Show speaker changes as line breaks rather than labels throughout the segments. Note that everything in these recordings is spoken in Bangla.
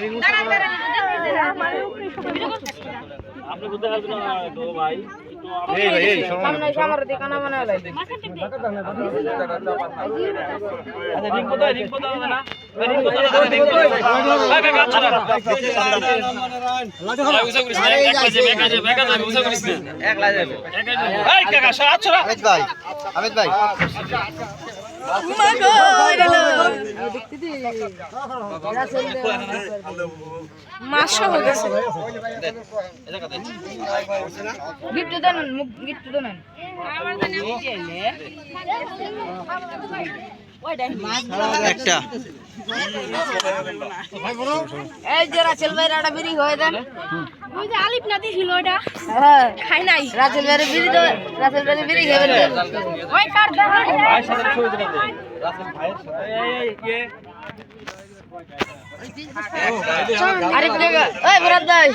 রিং
হয়
হয়ে
আমিত ভাই আমিত ভাই
মাসা হয়ে গেছে।
গিফট দেন মুখ গিফট দেন
একটা
এই যে রাসেল ভাই রাডা বিরি হয়ে দেন
ওই যে আলিপ না দিছিল ওটা।
হ্যাঁ।
খাই নাই।
রাসেল ভাই বিরি তো রাসেল ভাই বিরি খাবেন
ওই কার দেখা
আরে প্লেগা ওই ভরত ভাই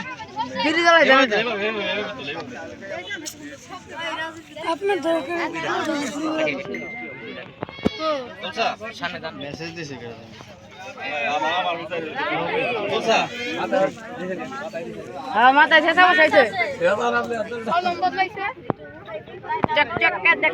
বিরি জ্বালাই দেন
আপনার দরকার
মেসেজ দিছে
মাথায় শেষা বসাইছে চক চক দেখ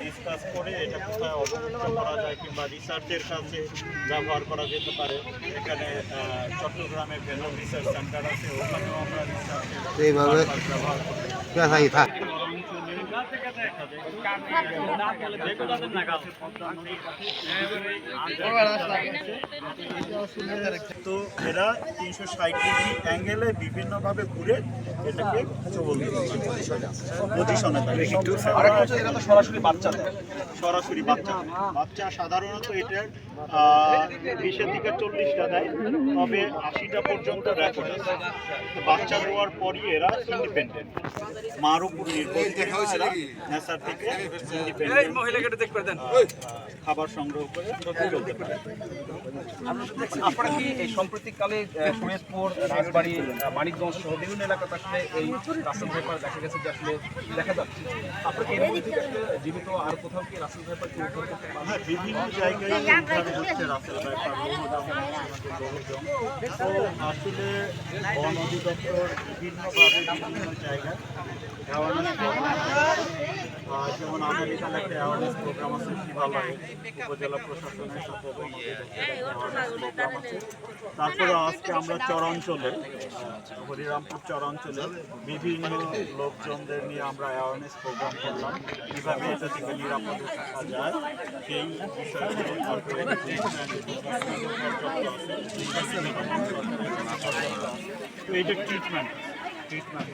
ডিসকাস করে এটা কোথায় অবমুক্ত করা যায় কিংবা রিসার্চের কাছে ব্যবহার করা যেতে পারে। এখানে চট্টগ্রামে ভেলো রিসার্চ সেন্টার আছে ওখানেও আমরা রিসার্চের ব্যবহার করতে
পেশাই থাক
তো এরা তিনশো ষাট ডিগ্রি অ্যাঙ্গেলে বিভিন্নভাবে ঘুরে এটাকে চবল পজিশনে সরাসরি বাচ্চা সরাসরি বাচ্চা বাচ্চা সাধারণত এটার বিশের দিকে চল্লিশটা দেয়, তবে আশিটা পর্যন্ত রেকর্ড আছে। বাচ্চা দেওয়ার পরই এরা ইন্ডিপেন্ডেন্ট মার উপর নির্ভর নেশার থেকে খাবার সংগ্রহ করে
আপনারা কি এই সাম্প্রতিককালে শরীয়তপুর রাজবাড়ী মানিকগঞ্জ সহ বিভিন্ন এলাকাতে আসলে এই রাসেল ভাইপার দেখা গেছে যে আসলে দেখা যাচ্ছে? আপনারা কি এর মধ্যে জীবিত আর কোথাও কি রাসেল ভাইপারকে উদ্ধার করতে পারবেন
হ্যাঁ বিভিন্ন জায়গায় উদ্ধার হচ্ছে রাসেল ভাইপার লোহজং, আমাদের লোহজং। তো আসলে বন অধিদপ্তর বিভিন্নভাবে বিভিন্ন জায়গায় যেমন আগামীকাল একটা অ্যাওয়ারনেস প্রোগ্রাম আছে, শিবালয়ে উপজেলা প্রশাসনের সাথে। তারপরে আজকে আমরা চরাঞ্চলে, হরিরামপুর চরাঞ্চলে বিভিন্ন লোকজনদের নিয়ে আমরা অ্যাওয়ারনেস প্রোগ্রাম করলাম কীভাবে এটা থেকে নিরাপদে থাকা যায়, সেই বিষয়গুলো ট্রিটমেন্ট ট্রিটমেন্ট